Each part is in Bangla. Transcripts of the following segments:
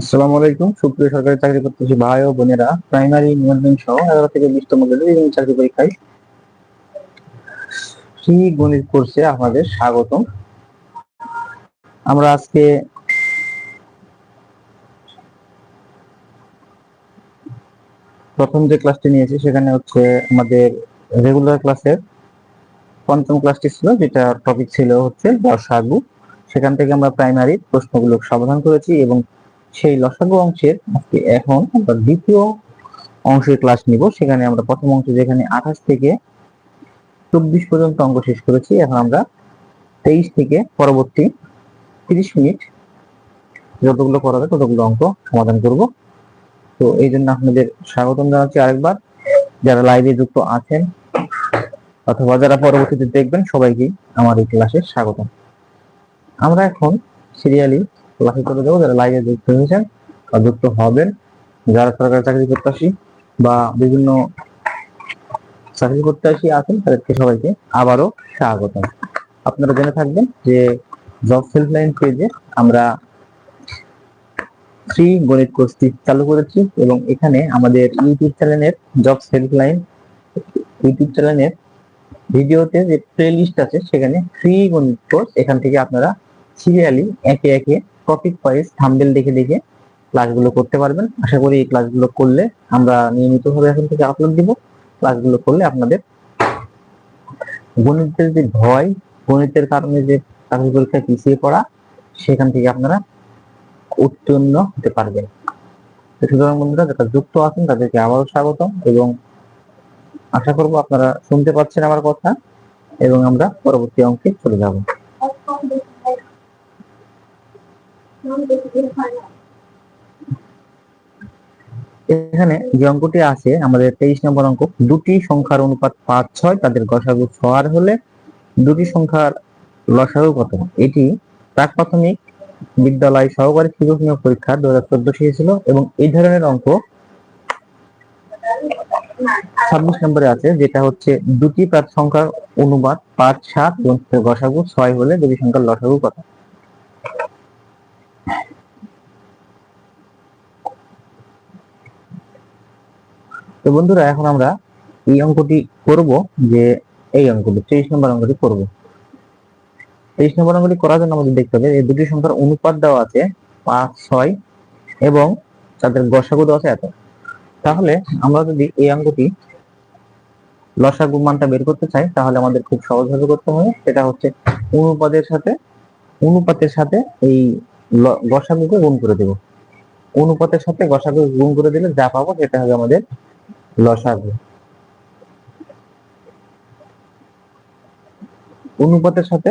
আসসালামু আলাইকুম। সুপ্রিয় সরকারি চাকরি করতেছি ভাই ও বোনেরা প্রাইমারি নিবন্ধন সহ এগারো থেকে বিশতম গ্রেডের চাকরি পরীক্ষায় সি গণিত কোর্সে আপনাদের স্বাগতম। আমরা আজকে প্রথম যে ক্লাসটি নিয়েছি, সেখানে হচ্ছে আমাদের রেগুলার ক্লাসের পঞ্চম ক্লাসটি ছিল যেটা টপিক ছিল হচ্ছে লসাগু সেখান থেকে আমরা প্রাইমারি প্রশ্নগুলো সমাধান করেছি এবং সেই লসাগু অংশের আজকে এখন আমরা দ্বিতীয় অংশের ক্লাস নিব, সেখানে আমরা প্রথম অংশ যেখানে আঠাশ থেকে চব্বিশ পর্যন্ত অঙ্ক শেষ করেছি, এখন আমরা তেইশ থেকে পরবর্তী তিরিশ মিনিট যতগুলো করা যায় ততগুলো অঙ্ক সমাধান করব। তো এই জন্য আপনাদের স্বাগতম জানাচ্ছি আরেকবার। যারা লাইভে যুক্ত আছেন অথবা যারা পরবর্তীতে দেখবেন সবাইকে আমার এই ক্লাসে স্বাগতম। আমরা এখন সিরিয়ালি ক্লাসে চলে যাব যারা লাইভে যুক্ত হয়েছেন বা যুক্ত হবেন, যারা সরকারি চাকরি প্রত্যাশী বা বিভিন্ন চাকরি প্রত্যাশী আছেন, তাদেরকে সবাইকে আবারও স্বাগতম। আপনারা জেনে থাকবেন যে জব হেল্পলাইন পেজে আমরা ফ্রি গণিত কোর্সটি চালু করেছি এবং এখানে আমাদের ইউটিউব চ্যানেলের জব হেল্পলাইন ইউটিউব চ্যানেলের ভিডিওতে যে প্লে লিস্ট আছে, সেখানে ফ্রি গণিত কোর্স এখান থেকে আপনারা সিরিয়ালি একে একে টপিক ওয়াইজ থাম্বেল দেখে দেখে ক্লাসগুলো করতে পারবেন। আশা করি এই ক্লাসগুলো করলে আমরা নিয়মিতভাবে এখন থেকে আপলোড দিব। ক্লাসগুলো করলে আপনাদের গণিতের যে ভয়, গণিতের কারণে যে চাকরি পরীক্ষা পিছিয়ে পড়া, সেখান থেকে আপনারা উত্তীর্ণ হতে পারবেন। সুতরাং বন্ধুরা, যারা যুক্ত আছেন তাদেরকে আবারও স্বাগতম এবং আশা করব আপনারা শুনতে পাচ্ছেন আমার কথা এবং আমরা পরবর্তী অঙ্কে চলে যাব। এখানে যে অঙ্কটি আছে, আমাদের তেইশ নম্বর অঙ্ক, দুটি সংখ্যার অনুপাত পাঁচ ছয়, তাদের গসাগু ছয় হলে দুটি সংখ্যার লসাগু কত? এটি প্রাক প্রাথমিক বিদ্যালয় সহকারী শিক্ষক নিয়োগ পরীক্ষা দু হাজার চোদ্দ ছিল এবং এই ধরনের অঙ্ক ছাব্বিশ নম্বরে আছে, যেটা হচ্ছে দুটি সংখ্যার অনুবাদ পাঁচ, সাত এবং গসাগু ছয় হলে দুটি সংখ্যার লসাগু কত? তো বন্ধুরা, এখন আমরা এই অঙ্কটি করব যে এই অঙ্কটি, তেইশ নম্বর অঙ্কটি করব। তেইশ নম্বর অঙ্কটি করার জন্য আমাদের দেখতে হবে এই দুটি সংখ্যার অনুপাত দেওয়া আছে পাঁচ, ছয় এবং তাদের গসাগু দেওয়া আছে এত। তাহলে আমরা যদি এই অঙ্কটি লসাগু মানটা বের করতে চাই, তাহলে আমাদের খুব সহজভাবে করতে হবে। সেটা হচ্ছে অনুপাতের সাথে অনুপাতের সাথে এই গসাগুকে গুণ করে দেব। অনুপাতের সাথে গসাগু গুণ করে দিলে যা পাবো সেটা হবে আমাদের লসাগু। অনুপাতের সাথে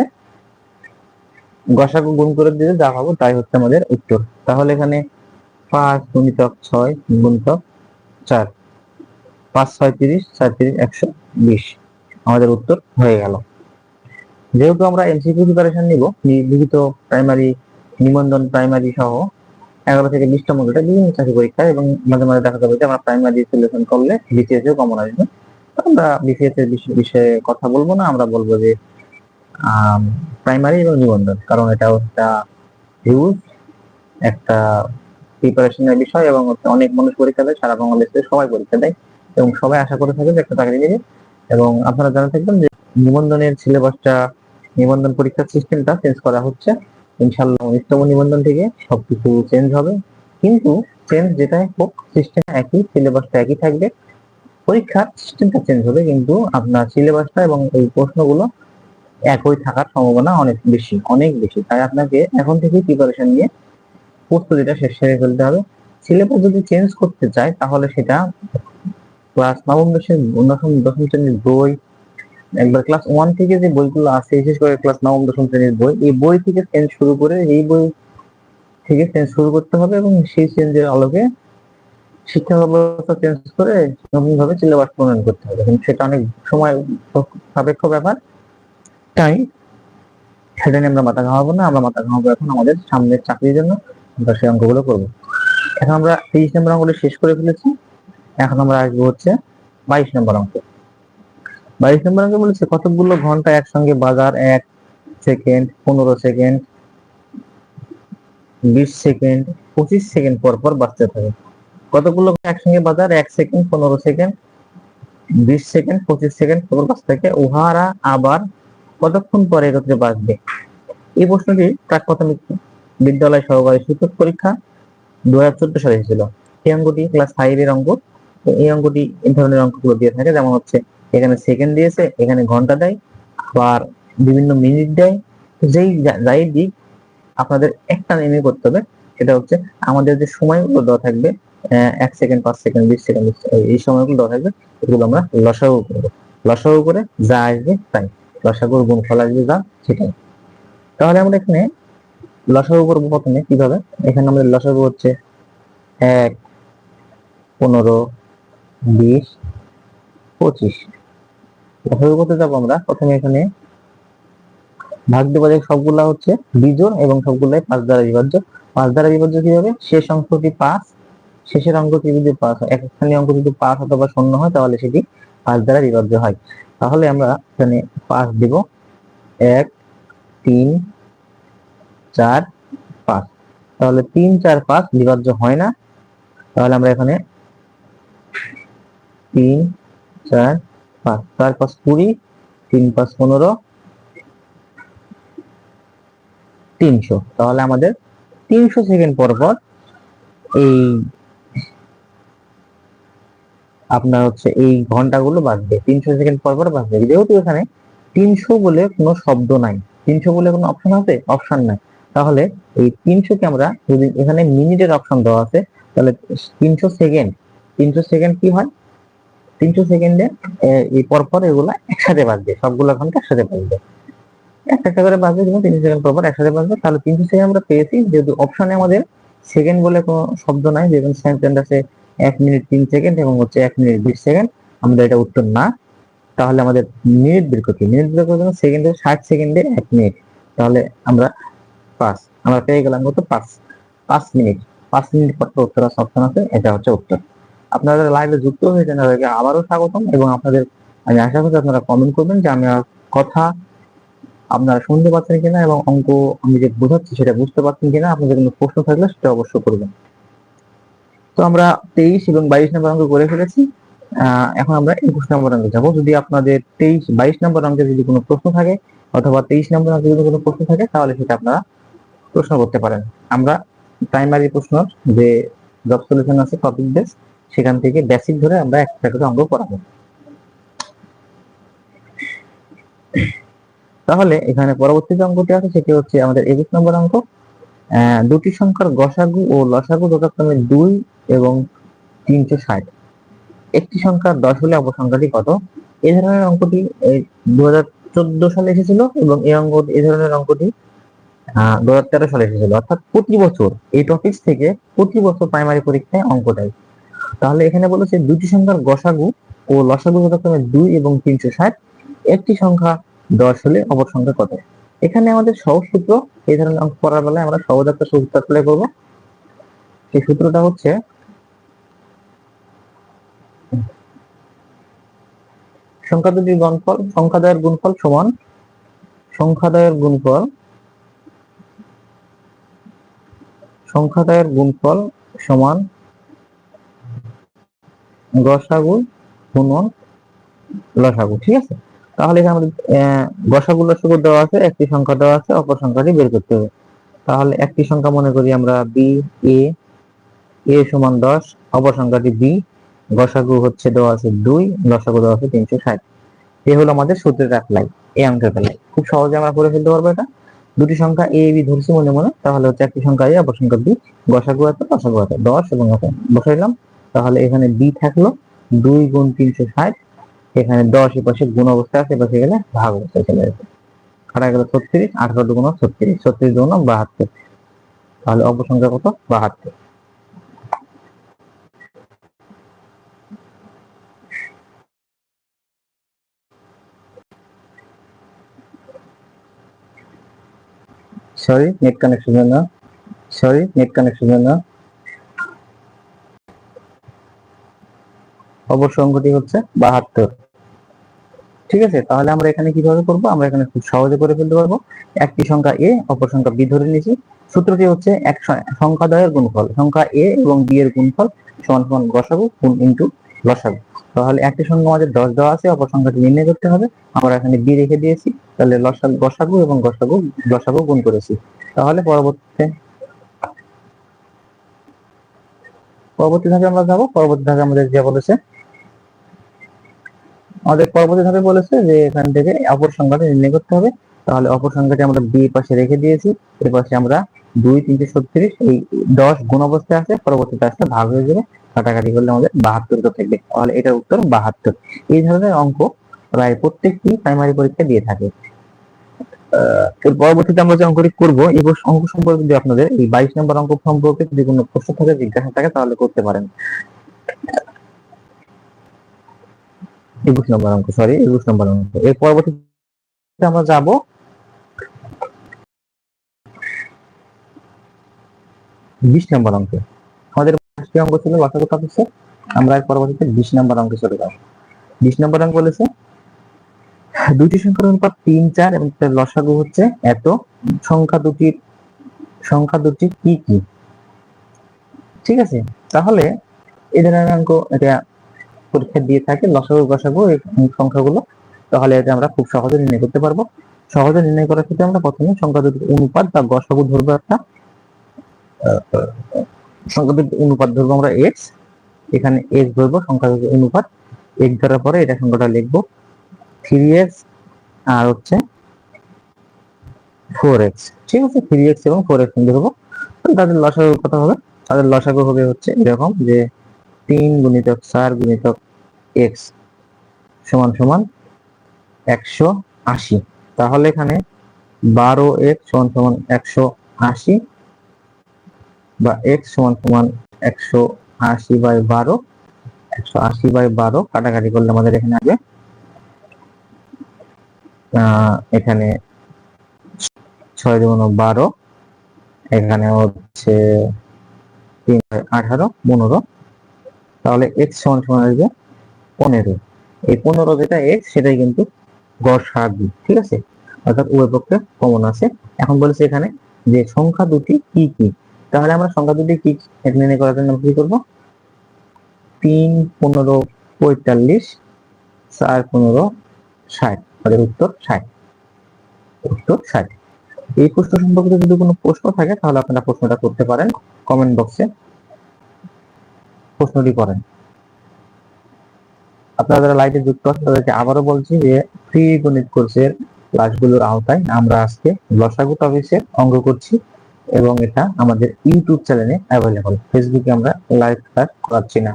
গসাগু গুণ করে দিলে যা পাবো তাই হচ্ছে আমাদের উত্তর। তাহলে এখানে পাঁচ গুণিতক ছয় গুণিতক চার। পাঁচ, ছয়, তিরিশ, চার, তিরিশ, একশো বিশ। আমাদের উত্তর হয়ে গেল। যেহেতু আমরা এমসিকিউ প্রিপারেশন নিব লিখিত প্রাইমারি নিবন্ধন প্রাইমারি সহ এগারো থেকে বিশতম গ্রেডে বিভিন্ন চাকরি পরীক্ষা এবং মাঝে মাঝে দেখা যাবে যে আমরা প্রাইমারি সিলেকশন করলে বিসিএস এও কমন আসবে। আমরা বিসিএস এর বিষয়ে কথা বলব না, আমরা বলব যে প্রাইমারি এবং নিবন্ধন। কারণ এটা একটা হিউজ একটা প্রিপারেশনের বিষয় এবং অনেক মানুষ পরীক্ষা দেয়, সারা বাংলাদেশে সবাই পরীক্ষা দেয় এবং সবাই আশা করে থাকে যে একটা চাকরি নেবে। এবং আপনারা জানা থাকবেন যে নিবন্ধনের সিলেবাসটা নিবন্ধন পরীক্ষার সিস্টেমটা চেঞ্জ করা হচ্ছে। ইনশাল্লাহ উনিশতম নিবন্ধন থেকে সবকিছু চেঞ্জ হবে। কিন্তু চেঞ্জ যেটাই হোক সিস্টেম একই সিলেবাসটা একই থাকবে। পরীক্ষার সিস্টেমটা চেঞ্জ হবে, কিন্তু আপনার সিলেবাসটা এবং এই প্রশ্নগুলো একই থাকার সম্ভাবনা অনেক বেশি অনেক বেশি। তাই আপনাকে এখন থেকেই প্রিপারেশন নিয়ে প্রস্তুতিটা শেষ সেরে ফেলতে হবে। সিলেবাস যদি চেঞ্জ করতে চায়, তাহলে সেটা ক্লাস নবম দশের দশম শ্রেণির বই একবার ক্লাস ওয়ান থেকে যে বইগুলো আছে, বিশেষ করে ক্লাস নবম, দশম শ্রেণির বই, এই বই থেকে চেঞ্জ শুরু করে এই বই থেকে চেঞ্জ শুরু করতে হবে এবং সেই চেঞ্জের আলোকে শিক্ষা ব্যবস্থা চেঞ্জ করে নতুন ভাবে সিলেবাস প্রণয়ন করতে হবে। সেটা অনেক সময় সাপেক্ষ ব্যাপার। তাই সেটা নিয়ে আমরা মাথা ঘামাবো না, আমরা মাথা ঘামাবো এখন আমাদের সামনের চাকরির জন্য। আমরা সেই অঙ্কগুলো করব। এখন আমরা তেইশ নম্বর অঙ্কটা শেষ করে ফেলেছি। এখন আমরা আসব হচ্ছে বাইশ নম্বর অঙ্ক। বাইশ নম্বর অঙ্কে বলেছে, কতগুলো ঘণ্টা একসঙ্গে বাজার? এক সেকেন্ড, পনেরো সেকেন্ড, বিশ সেকেন্ড, পঁচিশ সেকেন্ড পর পর বাঁচতে থাকে। কতগুলো একসঙ্গে বাজার? এক সেকেন্ড, পনেরো সেকেন্ড, বিশ সেকেন্ড, পঁচিশ সেকেন্ড পর বাঁচতে থাকে। উহারা আবার কতক্ষণ পরে একত্রে বাঁচবে? এই প্রশ্নটি প্রাক প্রাথমিক বিদ্যালয় সহকারী শিক্ষক পরীক্ষা দু হাজার চোদ্দ সালে এসেছিল এই অঙ্কটি ক্লাস ফাইভ এর অঙ্ক। এই অঙ্কটি এই ধরনের অঙ্কগুলো দিয়ে থাকে, যেমন হচ্ছে এখানে সেকেন্ড দিয়েছে, এখানে ঘণ্টা দেয়, আবার বিভিন্ন মিনিট দেয়। যেই যাই দিক, আপনাদের একটা নেমে করতে হবে, সেটা হচ্ছে আমাদের যে সময়গুলো দেওয়া থাকবে এক সেকেন্ড পাঁচ সেকেন্ড বিশ সেকেন্ড এই সময়গুলো দেওয়া থাকবে, এগুলো আমরা লসাগু করব। লসাগু করে যা আসবে তাই, লসাগুর গুণফল আসবে যা, সেটাই। তাহলে আমরা এখানে লসাগু করব প্রথমে, কীভাবে? এখানে আমাদের লসাগু হচ্ছে এক, পনেরো, বিশ, পঁচিশ। করতে যাব আমরা প্রথমে এখানে। ভাগ যায় সবগুলা হচ্ছে বিজোড় এবং সবগুলাই পাঁচ দ্বারা বিভাজ্য। পাঁচ দ্বারা বিভাজ্য কীভাবে শেষ অঙ্কটি পাঁচ, শেষের অঙ্কটি যদি পাঁচ হয় এক স্থানীয় অঙ্ক যদি পাঁচ অথবা শূন্য হয়, তাহলে সেটি পাঁচ দ্বারা বিভাজ্য হয়। তাহলে আমরা এখানে পাঁচ দিব। এক, তিন, চার, পাঁচ। তাহলে তিন, চার, পাঁচ বিভাজ্য হয় না। তাহলে আমরা এখানে তিন, চার পাঁচ, চার পাঁচ কুড়ি, তিন পাঁচ পনেরো, তিনশো। তাহলে আমাদের তিনশো সেকেন্ড পর এই আপনার হচ্ছে এই ঘন্টাগুলো বাজবে। তিনশো সেকেন্ড পর পর যেহেতু এখানে তিনশো বলে কোনো শব্দ নাই। তিনশো বলে কোনো অপশন আছে? অপশন নাই। তাহলে এই তিনশোকে আমরা যদি এখানে মিনিটের অপশন দেওয়া আছে, তাহলে তিনশো সেকেন্ড তিনশো সেকেন্ড কি হয়? তিনশো সেকেন্ডে এই পরপর এগুলা একসাথে বাজবে, সবগুলো ঘণ্টা একসাথে বাজবে। একটা একটা করে বাজবে, যেমন তিনশো সেকেন্ড পর পর একসাথে বাজবে, তাহলে তিনশো সেকেন্ড আমরা পেয়েছি, যেহেতু অপশনে আমাদের সেকেন্ড বলে কোনো শব্দ নাই যেমন সেকেন্ড আছে এক মিনিট তিন সেকেন্ড এবং হচ্ছে এক মিনিট বিশ সেকেন্ড আমাদের এটা উত্তর না। তাহলে আমাদের মিনিট বের করতে মিনিট বের করার জন্য সেকেন্ডে ষাট সেকেন্ডে এক মিনিট তাহলে আমরা পাঁচ, আমরা পেয়ে গেলাম কত? পাঁচ পাঁচ মিনিট পাঁচ মিনিট পর উত্তর অপশন আছে, এটা হচ্ছে উত্তর। আপনারা লাইভে যুক্ত হয়েছেন তাদেরকে আবারও স্বাগতম এবং আপনাদের, আমি আশা করছি আপনারা কমেন্ট করবেন যে আমার কথা আপনারা শুনতে পাচ্ছেন কিনা এবং অঙ্ক আমি যে বোঝাচ্ছি সেটা বুঝতে পারছেন কিনা, আপনাদের কোনো প্রশ্ন থাকলে সেটা অবশ্যই করবেন। তো আমরা তেইশ এবং বাইশ নম্বর অঙ্ক করে ফেলেছি। এখন আমরা একুশ নম্বর অঙ্কে যাব। যদি আপনাদের তেইশ, বাইশ নম্বর অঙ্কে যদি কোনো প্রশ্ন থাকে অথবা তেইশ নম্বর অঙ্কে যদি কোনো প্রশ্ন থাকে, তাহলে সেটা আপনারা প্রশ্ন করতে পারেন। আমরা প্রাইমারি প্রশ্ন যে জব সলিউশন আছে টপিক বেস সেখান থেকে বেসিক ধরে আমরা একটা করে অঙ্ক করাবো। তাহলে এখানে পরবর্তী যে অঙ্কটি আছে, সেটি হচ্ছে আমাদের একুশ নম্বর অঙ্ক। দুটি সংখ্যার গসাগু ও লসাগু যথাক্রমে দুই এবং তিনশো ষাট। একটি সংখ্যা দশ হলে অপর সংখ্যাটি কত? এই ধরনের অঙ্কটি দু হাজার চোদ্দ সালে এসেছিল এবং এই অঙ্ক এই ধরনের অঙ্কটি দু হাজার তেরো সালে এসেছিল। অর্থাৎ প্রতি বছর এই টপিক থেকে প্রতি বছর প্রাইমারি পরীক্ষায় অঙ্ক দেয়। তাহলে এখানে বলেছে দুটি সংখ্যার গসাগু ও লসাগু যথাক্রমে দুই এবং তিনশো ষাট। একটি সংখ্যা দশ হলে অপর সংখ্যা কত? এখানে আমাদের সহজ সূত্র, এই ধরনের অঙ্ক করার বেলায় আমরা সহজ একটা সূত্র অ্যাপ্লাই করব। সেই সূত্রটা হচ্ছে সংখ্যা দুটির গুণফল, সংখ্যাদয়ের গুণফল সমান সংখ্যা সংখ্যাদয়ের গুণফল সংখ্যাদয়ের গুণফল সমান গসাগু লসাগু, ঠিক আছে? তাহলে এখানে গসাগু লসাগু দেওয়া আছে, একটি সংখ্যা দেওয়া আছে, অপর সংখ্যাটি বের করতে হবে। তাহলে একটি সংখ্যা মনে করি আমরা বি এ এ সমান দশ, অপর সংখ্যাটি বি গসাগু হচ্ছে দেওয়া আছে দুই, লসাগু দেওয়া আছে তিনশো ষাট। এ হলো আমাদের সূত্রের অ্যাপ্লাই এই অঙ্কের বেলায় খুব সহজে আমরা করে ফেলতে পারব এটা। দুটি সংখ্যা এ বি ধরছি মনে মনে, তাহলে হচ্ছে একটি সংখ্যা এ অপর সংখ্যা বি গসাগু আছে, লসাগু আছে, দশ এবং বসাইলাম। তাহলে এখানে বি থাকল দুই গুণ তিনশো ষাট, এখানে দশ এ পাশে গুণ অবস্থা আছে, এ পাশে গেলে ভাগ অবস্থায় চলে যাবে কাটা গেল ছত্রিশ, আঠারো দুগুণ ছত্রিশ ছত্রিশ দুগুণ বাহাত্তর। তাহলে অপর সংখ্যা কত? বাহাত্তর। সরি নেট কানেকশন জন্য সরি নেট কানেকশন জন্য অবশ্য অঙ্কটি হচ্ছে বাহাত্তর। ঠিক আছে? তাহলে আমরা এখানে কীভাবে করব? আমরা এখানে খুব সহজে করে ফেলতে পারব। একটি সংখ্যা এ, অপর সংখ্যা বি ধরে নিয়েছি। সূত্রটি হচ্ছে এক স- সংখ্যাদ্বয়ের গুণফল। সংখ্যা এ এবং বি এর গুণফল সমান সমান গসাগু গুণ ইন্টু লসাগু তাহলে একটি সংখ্যা আমাদের দশ দেওয়া আছে, অপর সংখ্যাটি নির্ণয় করতে হবে। আমরা এখানে বি রেখে দিয়েছি। তাহলে লসাগু গসাগু এবং গসাগু লসাগু গুণ করেছি। তাহলে পরবর্তীতে, পরবর্তী ধাপে আমরা যাব। পরবর্তী ধাপে আমাদের যা বলেছে আমাদের পরবর্তী ধাপে বলেছে যে এখান থেকে অপর সংখ্যাটি নির্ণয় করতে হবে। তাহলে অপর সংখ্যাটি আমরা বি পাশে রেখে দিয়েছি। এর পাশে আমরা দুই তিনশো ছত্রিশ, এই দশ গুণ অবস্থায় আছে। পরবর্তীতে আসলে ভাগ হয়ে যাবে। কাটাকাটি করলে আমাদের বাহাত্তর থাকবে। তাহলে এটার উত্তর বাহাত্তর। এই ধরনের অঙ্ক প্রায় প্রত্যেকটি প্রাইমারি পরীক্ষা দিয়ে থাকে। পরবর্তীতে আমরা যে অঙ্কটি করব, এই অঙ্ক সম্পর্কে যদি আপনাদের এই বাইশ নম্বর অঙ্ক সম্পর্কে যদি কোনো প্রশ্ন থাকে, জিজ্ঞাসা থাকে, তাহলে করতে পারেন। একুশ নম্বর অঙ্ক সরি একুশ নম্বর অঙ্ক। এর পরবর্তীতে আমরা যাব বিশ নম্বর অঙ্কে। আমাদের অঙ্ক ছিল, লসাগু টপিক্সে আমরা এর পরবর্তীতে বিশ নম্বর অঙ্কে চলে যাব। বিশ নম্বর অঙ্ক বলেছে দুটি সংখ্যার অনুপাত তিন, চার এবং তার লসাগু হচ্ছে এত। সংখ্যা দুটির, সংখ্যা দুটি কি কি? ঠিক আছে? তাহলে এই ধরনের অঙ্ক এটা পরীক্ষা দিয়ে থাকে লসাগু গসাগু এই সংখ্যাগুলো, তাহলে এটা আমরা খুব সহজে নির্ণয় করতে পারব। সহজে নির্ণয় করার ক্ষেত্রে আমরা প্রথমে সংখ্যা দুটির অনুপাত বা গসাগু ধরবো একটা। সংখ্যা দুটির অনুপাত ধরবো আমরা এক্স এখানে এক্স ধরবো সংখ্যা দুটির অনুপাত এক্স ধরার পরে এটা সংখ্যাটা লিখব। থ্রি এক্স আর হচ্ছে ফোর এক্স ঠিক আছে? থ্রি এক্স এবং ফোর এক্স ধরবো। তাদের লসাগু কথা হবে? তাদের লসাগু হবে হচ্ছে এরকম যে তিন গুণিতক চার গুণিতক এক্স সমান সমান একশো আশি। তাহলে এখানে বারো এক্স সমান সমান একশো আশি বা এক্স সমান সমান একশো আশি বাই বারো, একশো আশি বাই বারো কাটাকাটি করলে আমাদের এখানে আসবে এখানে ছয় দুগুণ বারো, এখানে হচ্ছে তিন আঠারো, পনেরো। তাহলে এক্স সমান সমান আসবে পনেরো। এই পনেরো যেটা এক্স সেটাই কিন্তু গড় সাহায্য ঠিক আছে? অর্থাৎ উভয় পক্ষে কমন আছে। এখন বলেছে এখানে যে সংখ্যা দুটি কি কি? তাহলে আমরা সংখ্যা দুটি কি? এটা নির্ণয় করার জন্য কি করব? তিন, পনেরো, পঁয়তাল্লিশ, চার, পনেরো, ষাট। তাদের উত্তর ষাট। উত্তর ষাট। এই প্রশ্ন সম্পর্কিত যদি কোনো প্রশ্ন থাকে, তাহলে আপনারা প্রশ্নটা করতে পারেন কমেন্ট বক্সে। প্রশ্নটি করেন। আপনারা লাইভে যুক্ত আছেন, তাদেরকে আবারও বলছি যে ফ্রি গণিত কোর্সের ক্লাসগুলোর আওতায় আমরা আজকে লসাগু টপিক্সের অঙ্ক করছি এবং এটা আমাদের ইউটিউব চ্যানেলে অ্যাভেলেবল ফেসবুকে আমরা লাইভ ক্লাস করাচ্ছি না।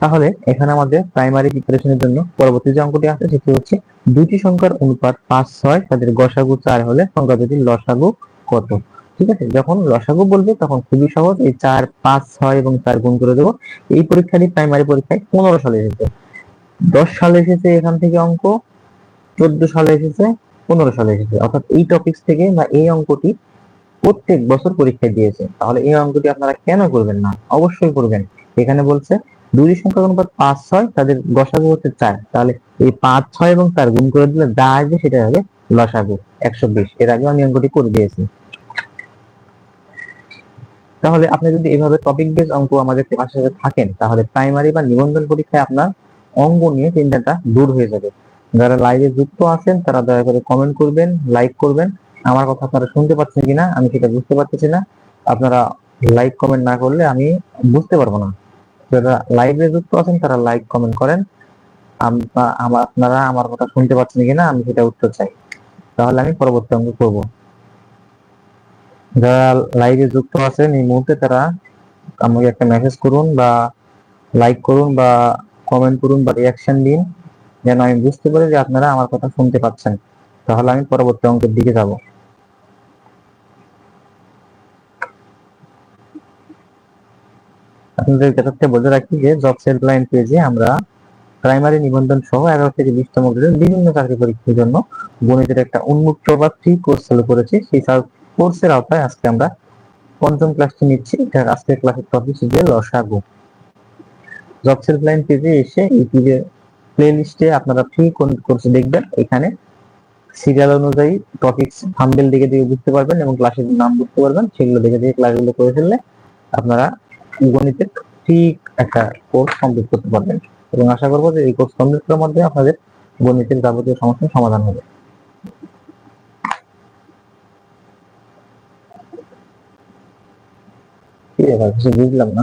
তাহলে এখানে আমাদের প্রাইমারি প্রিপারেশনের জন্য পরবর্তী যে অঙ্কটি আছে, সেটি হচ্ছে দুটি সংখ্যার অনুপাত পাঁচ ছয়, তাদের গসাগু চার হলে সংখ্যা দুটির লসাগু কত? ঠিক আছে? যখন লসাগু বলবে, তখন খুবই সহজ। এই চার, পাঁচ, ছয় এবং চার গুণ করে দেবো। এই পরীক্ষাটি প্রাইমারি পরীক্ষায় পনেরো সালে এসেছে। দশ সালে এসেছে এখান থেকে অঙ্ক, চোদ্দ সালে এসেছে, পনেরো সালে এসেছে। অর্থাৎ এই টপিক থেকে বা এই অঙ্কটি প্রত্যেক বছর পরীক্ষায় দিয়েছে। তাহলে এই অঙ্কটি আপনারা কেন করবেন না? অবশ্যই করবেন। এখানে বলছে, দুই সংখ্যার অনুপাত পাঁচ, ছয়, তাদের গসাগু হচ্ছে চার। তাহলে এই পাঁচ, ছয় এবং চার গুণ করে দিলে যা আসবে সেটা হবে লসাগু একশো বিশ। এর আগে আমি অঙ্কটি করে দিয়েছি। তাহলে আপনি যদি এভাবে টপিক বেস অঙ্ক আমাদের ক্লাসে থাকেন, তাহলে প্রাইমারি বা নিবন্ধন পরীক্ষায় আপনার অঙ্ক নিয়ে চিন্তাটা দূর হয়ে যাবে। যারা লাইভে যুক্ত আছেন, তারা দয়া করে কমেন্ট করবেন লাইক করবেন। আমার কথা আপনারা শুনতে পাচ্ছেন কিনা, আমি সেটা বুঝতে পারতেছি না। আপনারা লাইক কমেন্ট না করলে আমি বুঝতে পারব না। যারা লাইভে যুক্ত আছেন, তারা লাইক কমেন্ট করেন। আপনারা আমার কথা শুনতে পাচ্ছেন কিনা, আমি সেটা উত্তর চাই। তাহলে আমি পরবর্তী অঙ্ক করব। যারা লাইভে যুক্ত আছেন, এই মুহূর্তে তারা আমাকে একটা মেসেজ করুন বা লাইক করুন বা কমেন্ট করুন বা রিয়াকশন দিন, যেন আমি বুঝতে পারি যে আপনারা আমার কথা শুনতে পাচ্ছেন। তাহলে আমি পরবর্তী অঙ্কের দিকে যাব। আপনাদের ক্ষেত্রে বলে রাখি যে জব হেল্পলাইন পেজে আমরা প্রাইমারি নিবন্ধন সহ এগারো থেকে বিশতম গ্রেডের বিভিন্ন চাকরি পরীক্ষার জন্য গণিতের একটা উন্মুক্ত বা ফ্রি কোর্স চালু করেছি। সেই কোর্সের আওতায় আজকে আমরা পঞ্চম ক্লাসটি নিচ্ছি। এটা আজকের ক্লাসের টপিক যে লসাগু জব হেল্পলাইন পেজে এসে এই পেজে প্লে লিস্টে আপনারা ফ্রি কোন কোর্স দেখবেন, এখানে সিরিয়াল অনুযায়ী টপিকস থাম্বেল দেখে দেখে বুঝতে পারবেন এবং ক্লাসের নাম বুঝতে পারবেন। সেগুলো দেখে দেখে ক্লাসগুলো করে ফেললে আপনারা গণিতের ঠিক একটা কোর্স কমপ্লিট করতে পারবেন। এবং আশা করব যে এই কোর্স কমপ্লিট করার মাধ্যমে আপনাদের গণিতের যাবতীয় সমস্যার সমাধান হবে। কি ব্যাপার কিছু বুঝলাম না